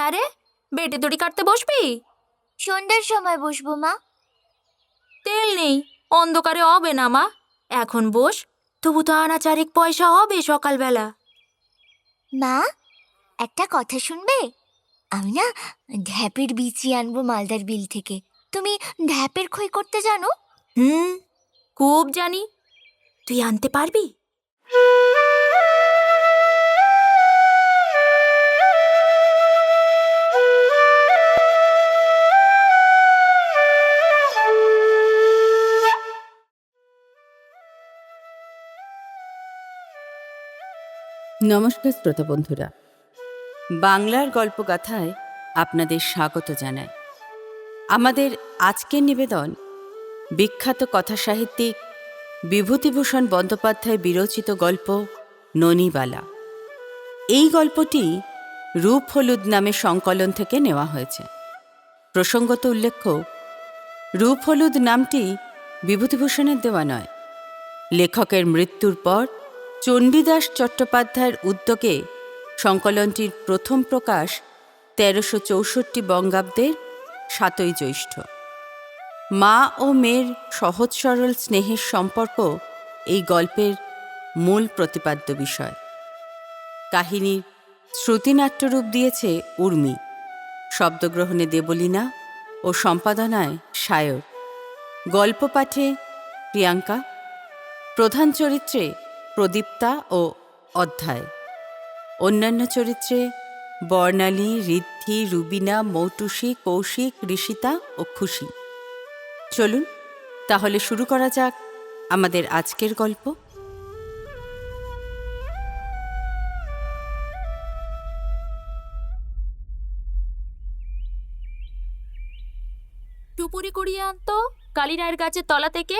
আরে বেটে দড়ি কাটতে বসবি? সন্ধ্যার সময় বসবো মা। তেল নেই অন্ধকারে হবে না মা। এখন বস তবু তো আনা চারেক পয়সা হবে সকালবেলা। মা একটা কথা শুনবে? আমি না ঢ্যাপের বিচি আনব মালদার বিল থেকে। তুমি ঢ্যাপের খই করতে জানো? হুম খুব জানি। তুই আনতে পারবি? নমস্কার শ্রোতা বন্ধুরা। বাংলার গল্পগাথায় আপনাদের স্বাগত জানাই। আমাদের আজকের নিবেদন বিখ্যাত কথা সাহিত্যিক বিভূতিভূষণ বন্দ্যোপাধ্যায় বিরচিত গল্প ননিবালা। এই গল্পটি রূপ হলুদ নামে সংকলন থেকে নেওয়া হয়েছে। প্রসঙ্গত উল্লেখ্য, রূপ হলুদ নামটি বিভূতিভূষণের দেওয়া নয়। লেখকের মৃত্যুর পর চণ্ডীদাস চট্টোপাধ্যায়ের উদ্যোগে সংকলনটির প্রথম প্রকাশ তেরোশো চৌষট্টি বঙ্গাব্দের সাতই জ্যৈষ্ঠ। মা ও মেয়ের সহজ সরল স্নেহের সম্পর্ক এই গল্পের মূল প্রতিপাদ্য বিষয়। কাহিনীর শ্রুতিনাট্যরূপ দিয়েছে উর্মি। শব্দগ্রহণে দেবলীনা ও সম্পাদনায় সায়র। গল্প পাঠে প্রিয়াঙ্কা। প্রধান চরিত্রে প্রদীপ্তা ও অধ্যায়। অন্যান্য চরিত্রে বর্ণালী ঋদ্ধি রুবিনা মৌটুসী কৌশিক ঋষিতা ও খুশি। চলুন তাহলে শুরু করা যাক আমাদের আজকের গল্প। টুপুরি কুড়িয়ে আনতো কালীরায়ের গাছের তলা থেকে?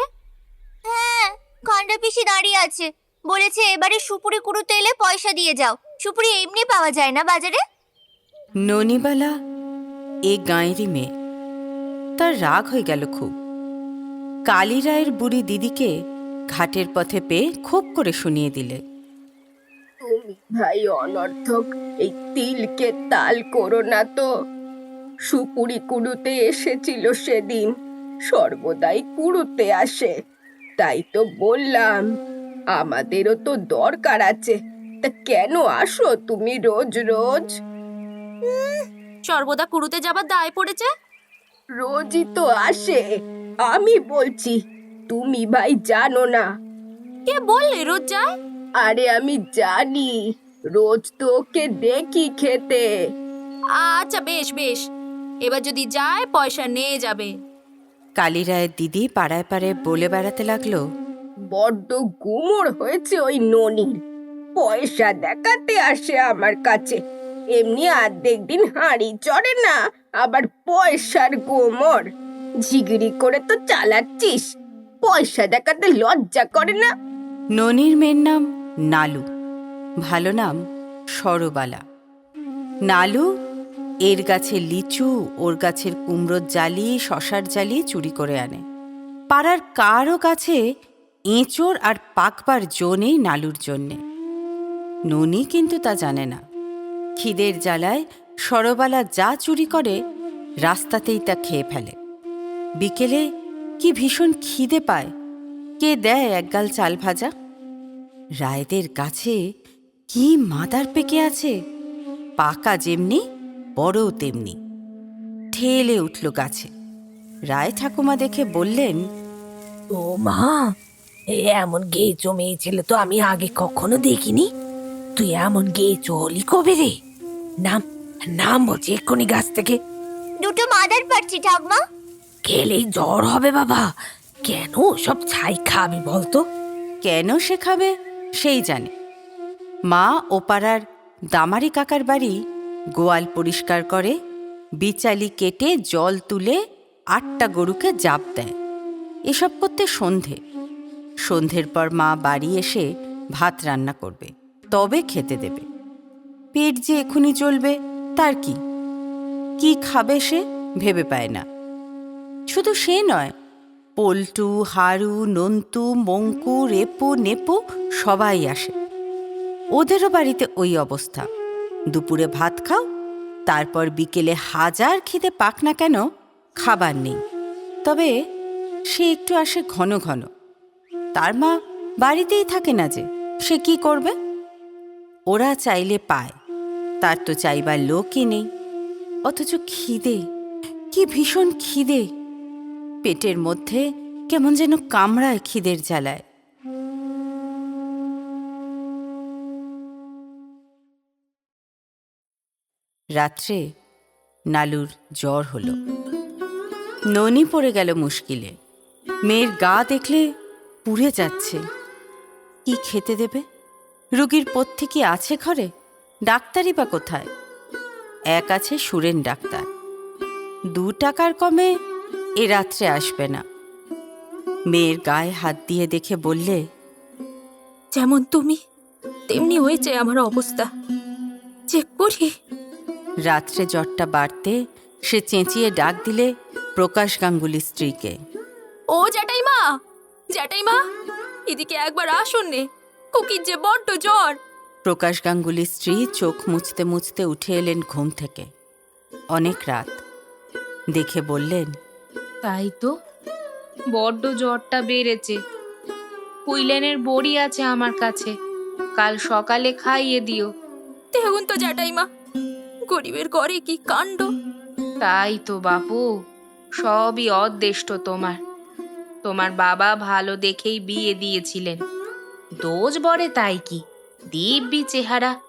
হ্যাঁ খন্ডা পিসি দাঁড়িয়ে আছে। বলেছে এবারে সুপুরি কুড়ুতে এলে পয়সা দিয়ে যাও। সুপুরি এমনি পাওয়া যায় না বাজারে? ননিবালা এ গাঁয়েরই মেয়ে। তার রাগ হয়ে গেল খুব। কালী রায়ের বুড়ি দিদিকে ঘাটের পথে পেয়ে খুব করে শুনিয়ে দিলে। তুমি ভাই অনর্থক এই তিলকে তাল করো না তো। সুপুরি কুড়ুতে এসেছিল সেদিন সর্বদাই কুড়ুতে আসে। তাই তো বললাম আমাদেরও তো দরকার আছে। তা কেন আসো তুমি রোজ রোজ? সর্বদা কুড়ুতে যাবার দায় পড়েছে? রোজই তো আসে আমি বলছি তুমি ভাই জানো না। কে বললে রোজ যায়? আরে আমি জানি রোজ তো ওকে দেখি খেতে। আচ্ছা বেশ বেশ। এবার যদি যায় পয়সা নিয়ে যাবে। কালী রায়ের দিদি পাড়ায় পাড়ায় বলে বেড়াতে লাগল। বড্ড গুমর হয়েছে ওই ননির। পয়সা দেখাতে আসে আমার কাছে। এমনি আর্ধেক দিন হাঁড়ি চড়ে না, আবার পয়সার গোমর। ঝিগিরি করে তো চালাচ্ছিস, পয়সা দেখাতে লজ্জা করে না? ননির মেয়ের নাম নালু, ভালো নাম সরবালা। নালু, এর গাছে লিচু, ওর গাছের কুমড়োর জালি, শশার জালি চুরি করে আনে। পাড়ার কারও কাছে এঁচোড় আর পাকবার জো নেই নালুর জন্যে। ননি কিন্তু তা জানে না। খিদের জ্বালায় সরবালা যা চুরি করে, রাস্তাতেই তা খেয়ে ফেলে। বিকেলে কি ভীষণ খিদে পায়, কে দেয় একগাল চাল ভাজা? রায়দের গাছে কি মাদার পেকে আছে? পাকা যেমনি, বড়ও তেমনি। ঠেলে উঠল গাছে। রায় ঠাকুমা দেখে বললেন, ও মা এমন গেয়ে জমে ছেলে তো আমি আগে কখনো দেখিনি। তুই এমন গেয়ে চলি কবে রে? নাম নাম বলছি এক্ষুনি গাছ থেকে। দুটো মাদার পাচ্ছি ঠাকমা। খেলেই জ্বর হবে বাবা। কেন সব ছাই খাবি বলতো? কেন সে খাবে? সেই জানে। মা ও পাড়ার দামারি কাকার বাড়ি গোয়াল পরিষ্কার করে বিচালি কেটে জল তুলে আটটা গরুকে জাপ দেয়। এসব করতে সন্ধে। সন্ধ্যের পর মা বাড়ি এসে ভাত রান্না করবে, তবে খেতে দেবে। পেট যে এখুনি চলবে তার কি? কি খাবে সে ভেবে পায় না। শুধু সে নয়, পল্টু, হারু, নন্তু, মঙ্কু, রেপু, নেপু সবাই আসে। ওদেরও বাড়িতে ওই অবস্থা। দুপুরে ভাত খাও, তারপর বিকেলে হাজার খিদে পাক না কেন, খাবার নেই। তবে সে একটু আসে ঘন ঘন। তার মা বাড়িতেই থাকে না যে, সে কি করবে? ওরা চাইলে পায়, তার তো চাইবার লোকই নেই, অথচ খিদে, কি ভীষণ খিদে। পেটের মধ্যে কেমন যেন কামড়ায় খিদের জ্বালায়। রাত্রে নালুর জ্বর হলো। ননি পড়ে গেল মুশকিলে। মেয়ের গা দেখলে পুড়ে যাচ্ছে। কি খেতে দেবে? রুগীর পথ্যে কি আছে ঘরে? ডাক্তারই বা কোথায়? এক আছে সুরেন ডাক্তার। দু টাকার কমে এ রাত্রে আসবে না। মেয়ের গায়ে হাত দিয়ে দেখে বললে যেমন তুমি তেমনি হয়েছে আমার অবস্থা। চেক করি? রাত্রে জ্বরটা বাড়তে সে চেঁচিয়ে ডাক দিলে প্রকাশ গাঙ্গুলি স্ত্রীকে। ও জ্যাঠাইমা জ্যাঠাইমা এদিকে একবার আসুন নে। কুকির যে বড্ড জ্বর। প্রকাশ গাঙ্গুলি স্ত্রী চোখ মুছতে মুছতে উঠে এলেন ঘুম থেকে। অনেক রাত। দেখে বললেন তাই তো বড্ড জ্বরটা বেড়েছে। কুইলেনের বড়ি আছে আমার কাছে কাল সকালে খাইয়ে দিও। দেখুন তো জ্যাঠাইমা গরিবের ঘরে কি কাণ্ড। তাই তো বাপু সবই অদৃষ্ট তোমার। তোমার বাবা ভালো দেখেই বিয়ে দিয়েছিলেন। দোষ বড়ে তাই কি? দিব্যি চেহারা,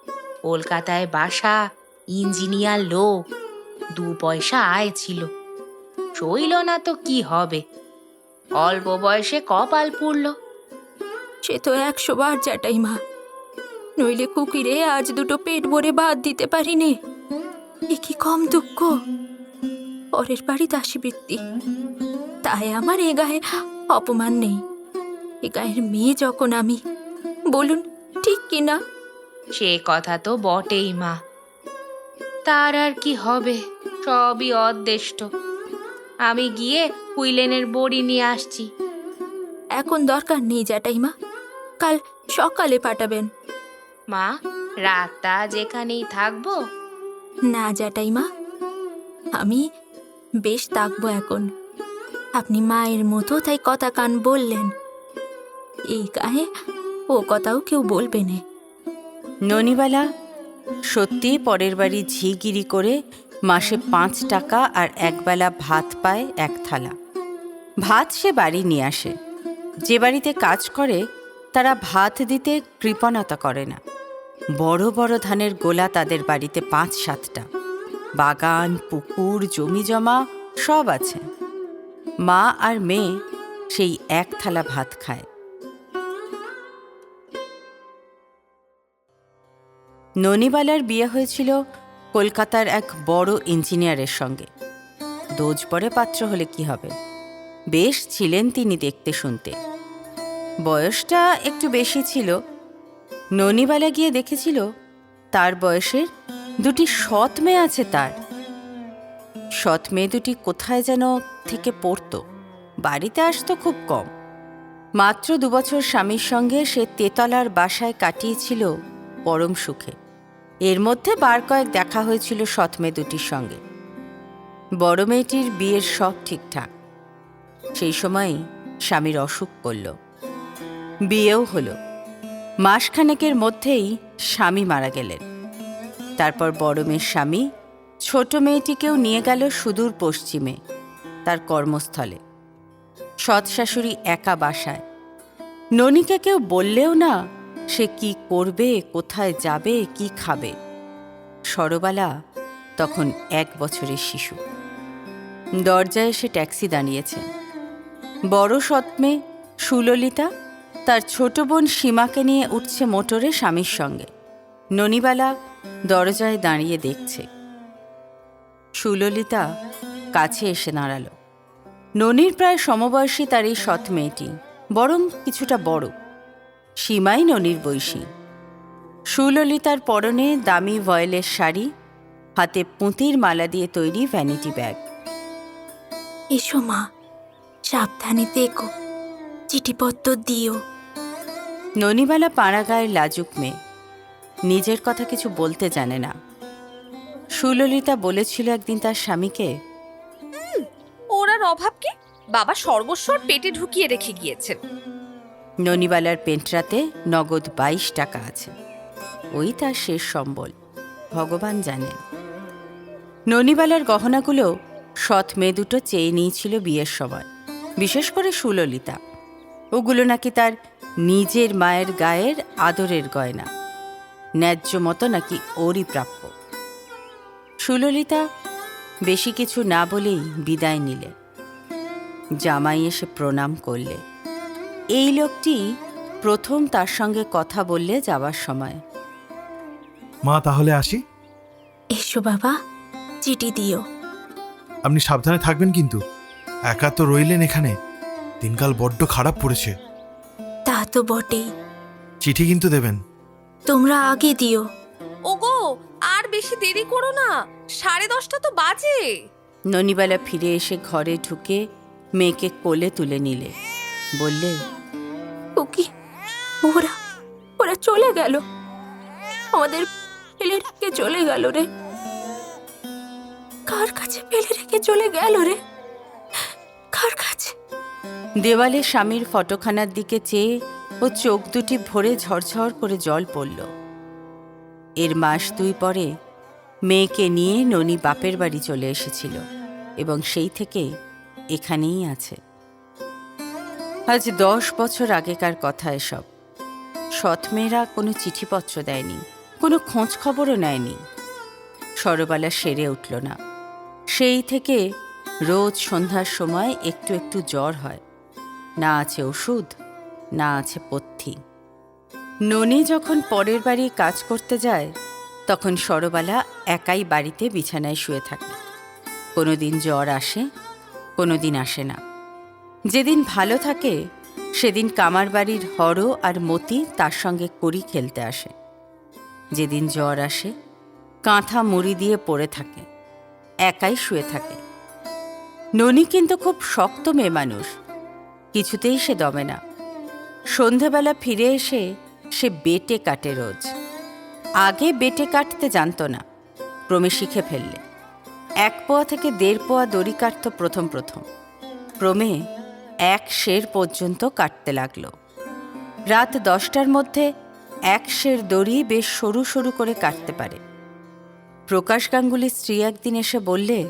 কলকাতায় বাসা, ইঞ্জিনিয়ার লোক, দু পয়সা আয় ছিল। চইল না তো কি হবে? অল্প বয়সে কপাল পুড়ল। সে তো একশো বার চাটাই মা। নইলে কুকিরে আজ দুটো পেট ভরে ভাত দিতে পারি নে এ কি কম দুঃখ। পরের বাড়ি দাসী বৃত্তি তাই আমার এ গায়ে অপমান নেই। এ গায়ের মেয়ে যখন আমি বলুন ঠিক কি না সে কথা তো বটেই মা। তার আর কি হবে? সবই অদৃষ্ট আমি গিয়ে কুইলেনের বড়ি নিয়ে আসছি। এখন দরকার নেই জ্যাঠাইমা কাল সকালে পাঠাবেন। মা রাতটা যেখানেই থাকব? না জ্যাঠাইমা আমি বেশ থাকব এখন। আপনি মায়ের মতো তাই কথা কান বললেন। এই গায়ে ও কথাও কেউ বলবে না। ননিবালা, সত্যি পরের বাড়ি ঝিগিরি করে মাসে পাঁচ টাকা আর একবেলা ভাত পায় এক থালা। ভাত সে বাড়ি নিয়ে আসে। যে বাড়িতে কাজ করে, তারা ভাত দিতে কৃপণতা করে না। বড় বড় ধানের গোলা তাদের বাড়িতে পাঁচ সাতটা। বাগান, পুকুর, জমি জমা সব আছে। মা আর মেয়ে সেই এক থালা ভাত খায়। ননিবালার বিয়ে হয়েছিল কলকাতার এক বড় ইঞ্জিনিয়ারের সঙ্গে। দোজ পরে পাত্র হলে কি হবে? বেশ ছিলেন তিনি দেখতে শুনতে। বয়সটা একটু বেশি ছিল। ননিবালা গিয়ে দেখেছিল তার বয়সের দুটি সৎ মেয়ে আছে তার। সৎ মেয়ে দুটি কোথায় যেন থেকে পড়তো। বাড়িতে আসতো খুব কম। মাত্র দুবছর স্বামীর সঙ্গে সে তেতলার বাসায় কাটিয়েছিল পরম সুখে। এর মধ্যে বার কয়েক দেখা হয়েছিল সৎ মেয়ে দুটির সঙ্গে। বড় মেয়েটির বিয়ের সব ঠিকঠাক। সেই সময়ই স্বামীর অসুখ করল বিয়েও হলো। মাসখানেকের মধ্যেই স্বামী মারা গেলেন। তারপর বড় মেয়ের স্বামী ছোট মেয়েটিকেও নিয়ে গেল সুদূর পশ্চিমে। তার কর্মস্থলে। সৎ শাশুড়ি একা বাসায়। ননিকে কেউ বললেও না, সে কি করবে, কোথায় যাবে, কি খাবে। সরবালা তখন এক বছরের শিশু। দরজায় এসে ট্যাক্সি দাঁড়িয়েছে। বড় সৎমে সুললিতা তার ছোট বোন সীমাকে নিয়ে উঠছে মোটরে স্বামীর সঙ্গে। ননিবালা দরজায় দাঁড়িয়ে দেখছে। সুললিতা কাছে এসে দাঁড়াল। ননির প্রায় সমবয়সী তার এই সৎ মেয়েটি বরং কিছুটা বড়। সীমাই ননির বৈশী। সুললিতার পরনে দামি ভয়েলের শাড়ি হাতে পুঁতির মালা দিয়ে তৈরি ভ্যানিটি ব্যাগ এসো মা সাবধানে দেখো চিঠিপত্র দিও। ননিবালা পাড়াগায়ের লাজুক মেয়ে। নিজের কথা কিছু বলতে জানে না। সুললিতা বলেছিল একদিন তার স্বামীকে ওর আর অভাব কি? বাবা সর্বস্বর পেটে ঢুকিয়ে রেখে গিয়েছেন। ননিবালার পেন্টরাতে নগদ বাইশ টাকা আছে। ওই তার শেষ সম্বল, ভগবান জানেন। ননিবালার গহনাগুলো সৎ মেয়ে দুটো চেয়ে নিয়েছিল বিয়ের সময়, বিশেষ করে সুললিতা। ওগুলো নাকি তার নিজের মায়ের গায়ের আদরের গয়না। ন্যায্য মতো নাকি ওরই প্রাপ্য। সুললিতা বেশি কিছু না বলেই বিদায় নিলে। জামাই এসে প্রণাম করলে। এই লোকটি প্রথম তার সঙ্গে কথা বললে যাবার সময়। মা তাহলে আসি? এসো বাবা চিঠি দিও। আপনি সাবধানে থাকবেন কিন্তু। একা তো রইলেন এখানে। দিনকাল বড্ড খারাপ পড়েছে। তা তো বটেই। চিঠি কিন্তু দেবেন। তোমরা আগে দিও। ওগো বেশি দেরি করো না। সাড়ে দশটা তো বাজে। ননিবালা ফিরে এসে ঘরে ঢুকে মেয়েকে কোলে তুলে নিলে। বললে ও কি? ওরা ওরা চলে গেল। আমাদের ফেলে রেখে চলে গেল রে। কার কাছে ফেলে রেখে চলে গেল রে? কার কাছে? দেওয়ালে স্বামীর ফটোখানার দিকে চেয়ে ও চোখ দুটি ভরে ঝরঝর করে জল পড়ল। এর মাস দুই পরে মেয়েকে নিয়ে ননি বাপের বাড়ি চলে এসেছিল এবং সেই থেকে এখানেই আছে। আজ দশ বছর আগেকার কথা এসব। সৎ মেয়েরা কোনো চিঠিপত্র দেয়নি, কোনো খোঁজ খবরও নেয়নি। সরবালা সেরে উঠল না। সেই থেকে রোজ সন্ধ্যার সময় একটু একটু জ্বর হয়। না আছে ওষুধ, না আছে পথ্যি। ননি যখন পরের বাড়ি কাজ করতে যায় তখন সরবালা একাই বাড়িতে বিছানায় শুয়ে থাকে। কোনো দিন জ্বর আসে কোনো দিন আসে না। যেদিন ভালো থাকে, সেদিন কামার বাড়ির হর আর মতি তার সঙ্গে করি খেলতে আসে। যেদিন জ্বর আসে, কাঁথা মুড়ি দিয়ে পড়ে থাকে, একাই শুয়ে থাকে। ননি কিন্তু খুব শক্ত মেয়ে মানুষ, কিছুতেই সে দমে না। সন্ধেবেলা ফিরে এসে সে বেটে কাটে রোজ। আগে বেটে কাটতে জানতো না। ক্রমে শিখে ফেললে। এক পোয়া থেকে দেড় পোয়া দড়ি কাটত প্রথম প্রথম। ক্রমে এক শের পর্যন্ত কাটতে লাগল। রাত দশটার মধ্যে এক শের দড়ি বেশ সরু সরু করে কাটতে পারে। প্রকাশ গাঙ্গুলির স্ত্রী একদিন এসে বললে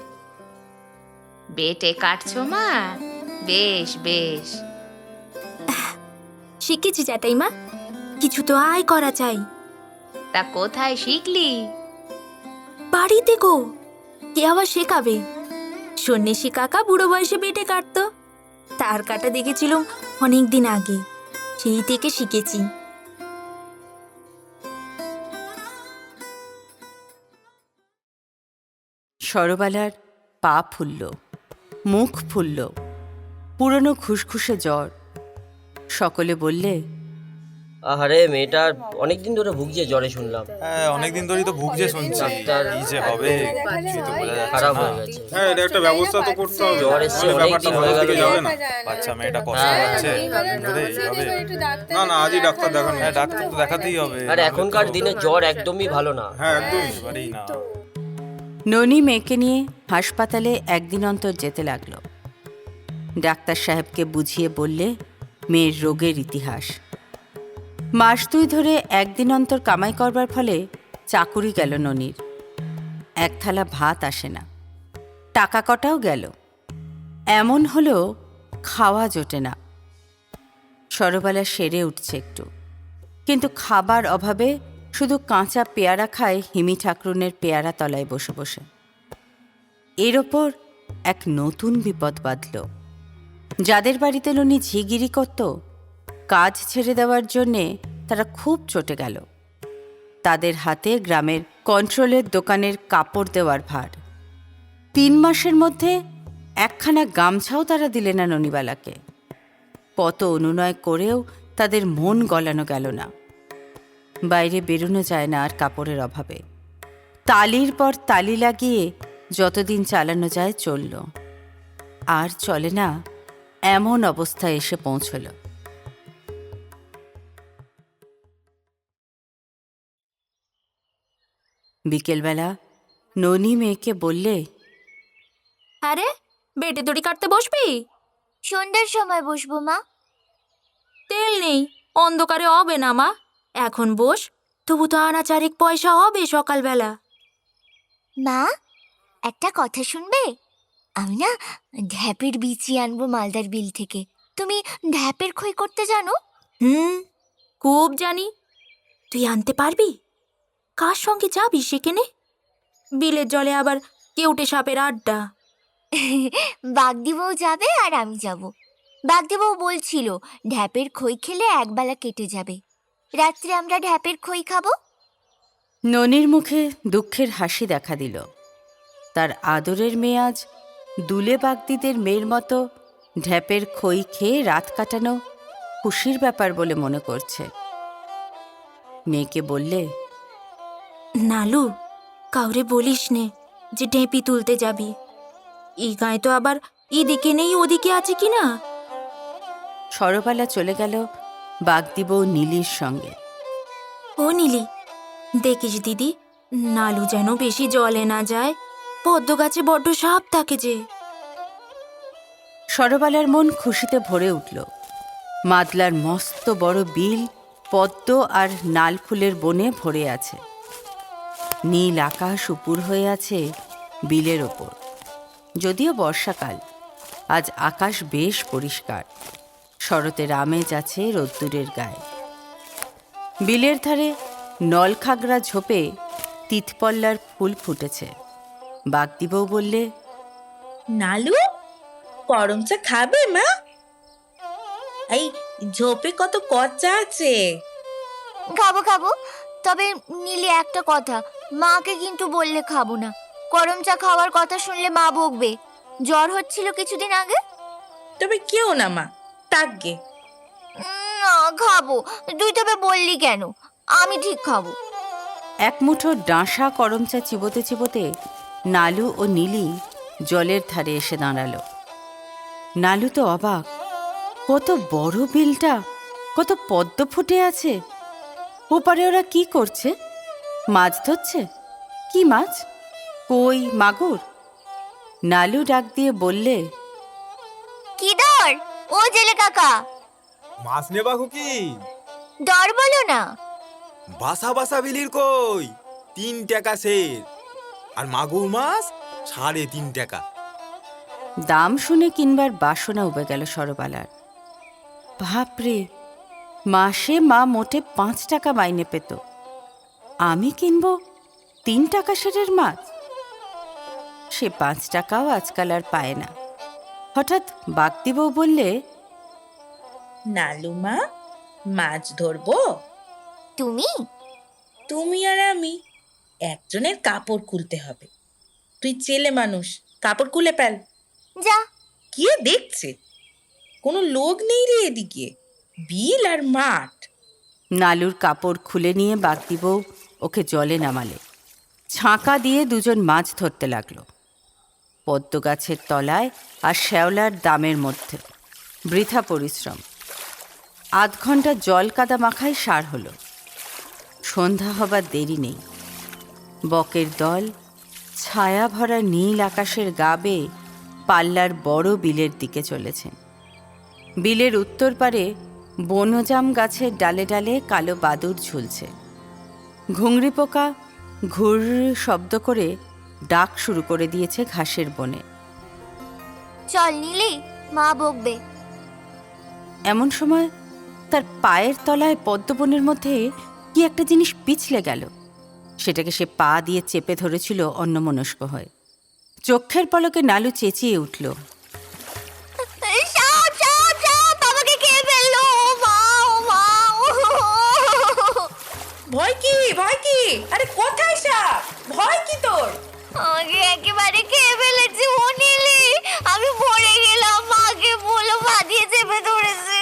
বেটে কাটছো মা? বেশ বেশ। শিখেছি জ্যাঠাইমা। কিছু তো আয় করা চাই। তা কোথায় শিখলি? বাড়িতে গো। কে আবার শেখাবে? সন্ন্যাসী কাকা বুড়ো বয়সে বেটে কাটতো। তার কাটা দেখেছিলাম অনেক দিন আগে। সেই থেকে শিখেছি। সরবালার পা ফুলল মুখ ফুলল পুরনো খুসখুসে জ্বর। সকলে বললে আহারে মেয়েটার অনেকদিন ধরে ভুগছে জ্বরে শুনলাম। হ্যাঁ অনেকদিন ধরেই তো ভুগছে শুনছি। ডাক্তার কি যে হবে কিছুই তো বোঝা যাচ্ছে খারাপ হয়ে গেছে। হ্যাঁ এটা একটা ব্যবস্থা তো করতে হবে। জ্বর এসছে, নাহলে অনেক ব্যাপারটা দিন হয়ে গেল। যাবে না। বাচ্চা মেয়েটা কষ্ট হ্যাঁ, পাচ্ছে। ধরে এইভাবে না না আজই ডাক্তার দেখানো হ্যাঁ ডাক্তার তো দেখাতেই হবে। আর এখনকার দিনে জ্বর একদমই ভালো না। হ্যাঁ একদম এবারেই না। ননি মেয়েকে নিয়ে হাসপাতালে একদিন অন্তর যেতে লাগল। ডাক্তার সাহেবকে বুঝিয়ে বললে মেয়ের রোগের ইতিহাস। মাস দুই ধরে একদিন অন্তর কামাই করবার ফলে চাকুরি গেল ননির। এক থালা ভাত আসে না। টাকা কটাও গেল। এমন হলো খাওয়া জোটে না। সরবালা সেরে উঠছে একটু। কিন্তু খাবার অভাবে শুধু কাঁচা পেয়ারা খায় হিমি ঠাকরুনের পেয়ারা তলায় বসে বসে। এর ওপর এক নতুন বিপদ বাঁধল। যাদের বাড়িতে ননি ঝিগিরি করত কাজ ছেড়ে দেওয়ার জন্যে তারা খুব চটে গেল। তাদের হাতে গ্রামের কন্ট্রোলের দোকানের কাপড় দেওয়ার ভার। তিন মাসের মধ্যে একখানা গামছাও তারা দিলে না ননিবালাকে। কত অনুনয় করেও তাদের মন গলানো গেল না। বাইরে বেরোনো যায় না আর কাপড়ের অভাবে। তালির পর তালি লাগিয়ে যতদিন চালানো যায় চলল। আর চলে না, এমন অবস্থায় এসে পৌঁছল। বিকেলবেলা ননি মেয়েকে বললে আরে বেটে দড়ি কাটতে বসবি? সন্ধ্যার সময় বসবো মা। তেল নেই অন্ধকারে হবে না মা। এখন বস তবু তো আনা চারেক পয়সা হবে সকালবেলা। মা একটা কথা শুনবে? আমি না ঢ্যাপের বিচি আনব মালদার বিল থেকে। তুমি ঢ্যাপের খই করতে জানো? হুম খুব জানি। তুই আনতে পারবি? কার সঙ্গে যাবি সেখানে? বিলের জলে আবার কেউটে সাপের আড্ডা। বাগদিবউ যাবে আর আমি যাব। বাগদিবউ বলছিল ঢ্যাপের খই খেলে একবেলা কেটে যাবে। রাত্রে আমরা ঢ্যাপের খই খাব? ননির মুখে দুঃখের হাসি দেখা দিল। তার আদরের মেয়ে আজ দুলে বাগদিদের মেয়ের মতো ঢ্যাপের খই খেয়ে রাত কাটানো খুশির ব্যাপার বলে মনে করছে। মেয়েকে বললে নালু কাউরে বলিস নে যে ঢেঁপি তুলতে যাবি। এই গায়ে তো আবার এদিকে নেই ওদিকে আছে কি না? সরবালা চলে গেল বাগদিব নীলির সঙ্গে। ও নীলি দেখিস দিদি নালু যেন বেশি জলে না যায় পদ্ম গাছে বড্ড সাপ থাকে যে। সরবালার মন খুশিতে ভরে উঠল। মাদলার মস্ত বড় বিল পদ্ম আর নাল ফুলের বনে ভরে আছে। নীল আকাশ উপুর হয়ে আছে বিলের ওপর। যদিও বর্ষাকাল আজ আকাশ বেশ পরিষ্কার। শরতের আমেজ আছে রোদ্দুরের গায়ে। বিলের ধারে নলখাগড়া ঝোপে তিতপল্লার ফুল ফুটেছে। বাগদিবউ বললে নালু গরম চা খাবে মা? এই ঝোপে কত কচা আছে। খাব খাব তবে নীলে একটা কথা। মাকে কিন্তু বললে খাব না। গরম চা খাওয়ার কথা শুনলে মা বকবে। জ্বর হচ্ছিল কিছুদিন আগে? তবে কেউ না মা। তাকগে। উম, না খাব। তুই তবে বললি কেন? আমি ঠিক খাব। এক মুঠো ডাঁসা করমচা চিবোতে চিবোতে নালু ও নীলি জলের ধারে এসে দাঁড়াল। নালু তো অবাক। কত বড় বিলটা কত পদ্ম ফুটে আছে। ওপারে ওরা কি করছে? মাছ ধরছে? কি মাছ? কই মাগুর? নালু ডাক দিয়ে বললে কি দর ও জেলে কাকা। মাছ নেবা খুকি? দর বলো না। বাসা বাসা বিলির কই? তিন টাকা সের। আর মাগুর মাছ সাড়ে তিন টাকা। দাম শুনে কিনবার বাসনা উবে গেল সরবালার। বাপরে মাসে মা মোটে পাঁচ টাকা মাইনে পেত। আমি কিনব তিন টাকা সেরের মাছ? সে পাঁচ টাকাও আজকাল আর পায় না। হঠাৎ বাগদিবউ বললে নালু মা মাছ ধরবো? তুমি? তুমি আর আমি একজনের কাপড় খুলতে হবে। তুই ছেলে মানুষ কাপড় খুলে ফেল। যা। কে দেখছে? কোনো লোক নেই রে এদিকে বিল আর মাঠ। নালুর কাপড় খুলে নিয়ে বাগদিবউ ওকে জলে নামালে। ছাঁকা দিয়ে দুজন মাছ ধরতে লাগল। পদ্ম গাছের তলায় আর শ্যাওলার দামের মধ্যে। বৃথা পরিশ্রম। আধ ঘণ্টা জল কাদা মাখায় সার হলো। সন্ধ্যা হবার দেরি নেই। বকের দল ছায়া ভরা নীল আকাশের গা বেয়ে পাল্লার বড় বিলের দিকে চলেছে। বিলের উত্তর পারে বনজাম গাছের ডালে ডালে কালো বাদুর ঝুলছে। ঘুংরি পোকা ঘুর শব্দ করে ডাক শুরু করে দিয়েছে ঘাসের বনে। চল নীলি মা বকবে। এমন সময় তার পায়ের তলায় পদ্মবনের মধ্যে কি একটা জিনিস পিছলে গেল। সেটাকে সে পা দিয়ে চেপে ধরেছিল অন্যমনস্ক হয়ে। চোখের পলকে নালু চেঁচিয়ে উঠল। আরে কোথায় সাপ? ভয় কি তোর? আমাকে একেবারে খেয়ে ফেলেছে ও নীলি আমি পড়ে গেলাম মাকে বলো বাঁধিয়ে চেপে ধরেছে।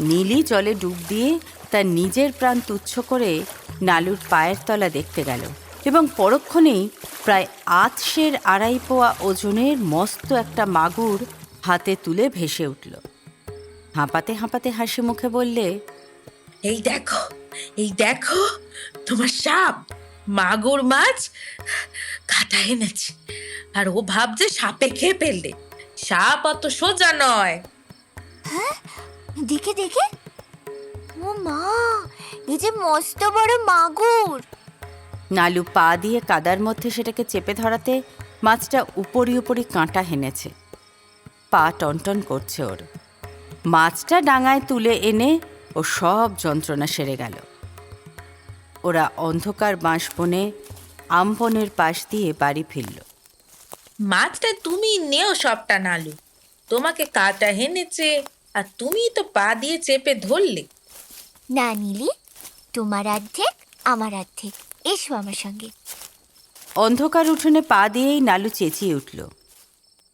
নীলি জলে ডুব দিয়ে তার নিজের প্রাণ তুচ্ছ করে নালুর পায়ের তলা দেখতে গেল এবং পরক্ষণেই প্রায় আতশের আড়াই পোয়া ওজনের মস্ত একটা মাগুর হাতে তুলে ভেসে উঠল। হাঁপাতে হাঁপাতে হাসি মুখে বললে এই দেখো এই দেখো তোমার সাপ মাগুর মাছ কাটা এনেছে। আর ও ভাবছে সাপে খেয়ে ফেললে সাপ অত সোজা নয়। দেখে দেখে। ও মা এই যে মস্ত বড় মাগুর। নালু পা দিয়ে কাদার মধ্যে সেটাকে চেপে ধরাতে মাছটা উপরি উপরি কাঁটা হেনেছে। পা টনটন করছে ওর। মাছটা ডাঙায় তুলে এনে ও সব যন্ত্রণা সেরে গেল। ওরা অন্ধকার বাঁশ বনে আমবনের পাশ দিয়ে বাড়ি ফিরল। মাছটা তুমি নেও সবটা নালু। তোমাকে কাটা হেনেছে আর তুমি তো পা দিয়ে চেপে ধরলে। না নিলি তোমার অর্ধেক আমার অর্ধেক। এসো আমার সঙ্গে। অন্ধকার উঠোনে পা দিয়েই নালু চেঁচিয়ে উঠল।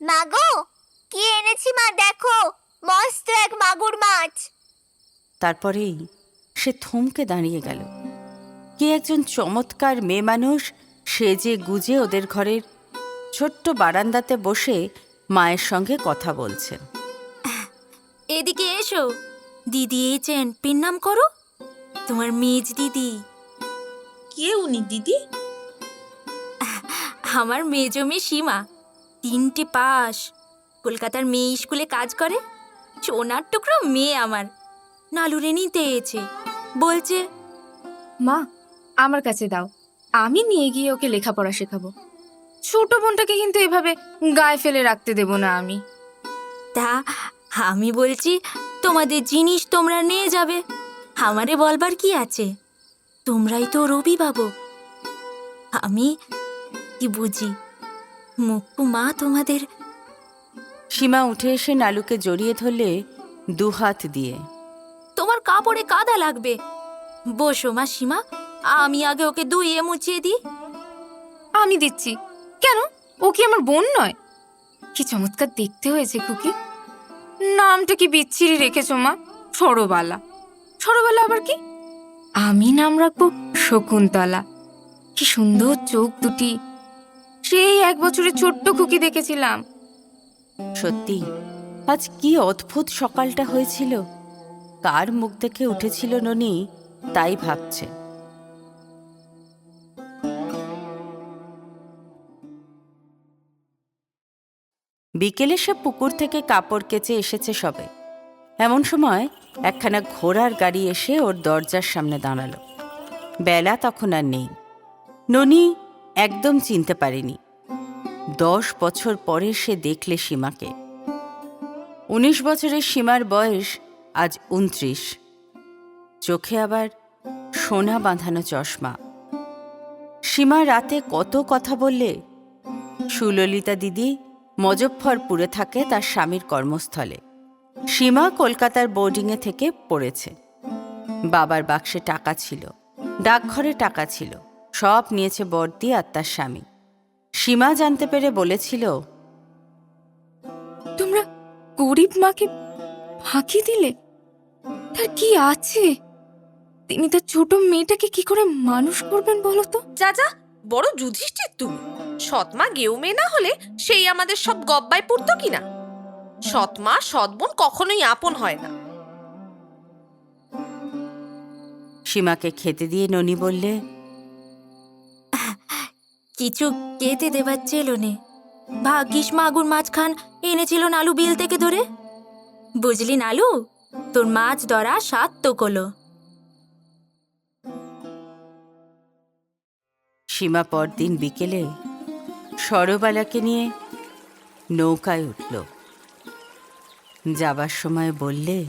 মাগো কি এনেছি মা দেখো। মস্ত এক মাগুর মাছ। তারপরেই সে থমকে দাঁড়িয়ে গেল। কে একজন চমৎকার মেয়ে মানুষ সেজে গুজে ওদের ঘরের ছোট্ট বারান্দাতে বসে মায়ের সঙ্গে কথা বলছেন এদিকে এসো। দিদি এই চেন পিন নাম করো। তোমার মেজ দিদি। কে উনি দিদি? আমার মেজো মেয়ে সীমা তিনটে পাস কলকাতার মেয়ে স্কুলে কাজ করে সোনার টুকরো মেয়ে আমার। নালুরে নিতে এসেছে। বলছে মা আমার কাছে দাও। আমি নিয়ে গিয়ে ওকে লেখাপড়া শেখাবো। ছোট বোনটাকে কিন্তু এভাবে গায়ে ফেলে রাখতে দেব না আমি। তা আমি বলছি তোমাদের জিনিস তোমরা নিয়ে যাবে। আমারে বলবার কি আছে? তোমরাই তো রবি বাবু। আমি কি বুঝি মুক্কু মা তোমাদের সীমা উঠে এসে নালুকে জড়িয়ে ধরলে দুহাত দিয়ে। তোমার কাপড়ে কাদা লাগবে। বসো মা সীমা। আমি আগে ওকে ধুইয়ে মুছিয়ে দিই। আমি দিচ্ছি। কেন? ও কি আমার বোন নয়? কি চমৎকার দেখতে হয়েছে খুকি। নামটা কি বিচ্ছিরি রেখেছো মা? সরবালা সরবালা আবার কি? আমি নাম রাখব শকুন্তলা। কি সুন্দর চোখ দুটি। সেই এক বছরের ছোট্ট খুকি দেখেছিলাম। সত্যি আজ কি অদ্ভুত সকালটা হয়েছিল। কার মুখ দেখে উঠেছিল ননি তাই ভাবছে। বিকেলে সে পুকুর থেকে কাপড় কেচে এসেছে সবে। এমন সময় একখানা ঘোড়ার গাড়ি এসে ওর দরজার সামনে দাঁড়াল। বেলা তখন আর নেই। ননি একদম চিনতে পারেনি। দশ বছর পরে সে দেখলে সীমাকে। উনিশ বছরের সীমার বয়স আজ উনত্রিশ। চোখে আবার সোনা বাঁধানো চশমা। সীমা রাতে কত কথা বললে? সুললিতা দিদি মজফ্ফরপুরে থাকে তার স্বামীর কর্মস্থলে। সীমা কলকাতার বোর্ডিংয়ে থেকে পড়েছে। বাবার বাক্সে টাকা ছিল ডাকঘরে টাকা ছিল সব নিয়েছে বর্দি আর তার স্বামী। সীমা জানতে পেরে বলেছিল তোমরা গরিব মাকে ফাঁকি দিলে? তার কি আছে? তিনি তার ছোট মেয়েটাকে কি করে মানুষ করবেন বলো তো? যা যা বড় যুধিষ্ঠির তুমি। সৎমা গেউ মেয়ে না হলে সেই আমাদের সব গব্বায় পড়তো কিনা? সৎমা সৎবোন কখনোই আপন হয় না। সীমাকে খেতে দিয়ে ননি বললে কিছু কেটে দেবার চেলো নে। ভাগ্যিস মাগুর মাছ খান এনেছিল নালু বিল থেকে ধরে। বুঝলি নালু? তোর মাছ ধরা সাত তো কলো সীমা পরদিন বিকেলে সরবালাকে নিয়ে নৌকায় উঠল। যাবার সময় বললে,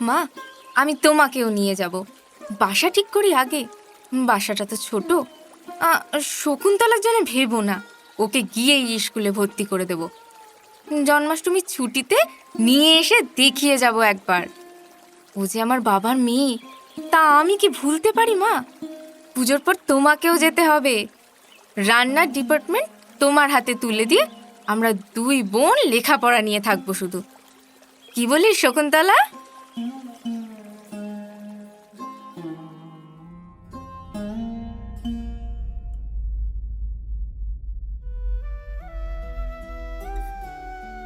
মা, আমি তোমাকেও নিয়ে যাব। বাসা ঠিক করি আগে। বাসাটা তো ছোট। শকুন্তলার জন্য ভেবো না। ওকে গিয়েই স্কুলে ভর্তি করে দেব। জন্মাষ্টমীর ছুটিতে নিয়ে এসে দেখিয়ে যাব একবার। ও যে আমার বাবার মেয়ে, তা আমি কি ভুলতে পারি, মা? পুজোর পর তোমাকেও যেতে হবে। রান্নার ডিপার্টমেন্ট তোমার হাতে তুলে দিয়ে আমরা দুই বোন লেখাপড়া নিয়ে থাকব শুধু। কি বলিস শকুন্তলা?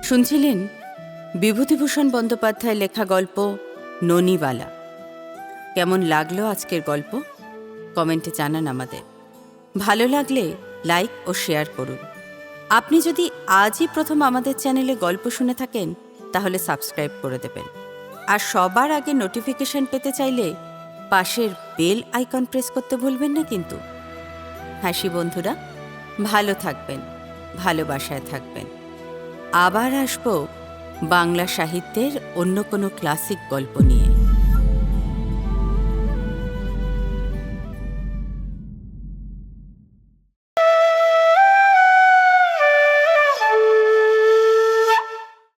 শুনছিলেন বিভূতিভূষণ বন্দ্যোপাধ্যায় লেখা গল্প ননিবালা। কেমন লাগল আজকের গল্প? কমেন্টে জানান আমাদের। ভালো লাগলে লাইক ও শেয়ার করুন। আপনি যদি আজই প্রথম আমাদের চ্যানেলে গল্প শুনে থাকেন, তাহলে সাবস্ক্রাইব করে দেবেন। আর সবার আগে নোটিফিকেশন পেতে চাইলে পাশের বেল আইকন প্রেস করতে ভুলবেন না কিন্তু। হাসি বন্ধুরা, ভালো থাকবেন, ভালোবাসায় থাকবেন। আবার আসব বাংলা সাহিত্যের অন্য কোনো ক্লাসিক গল্প নিয়ে।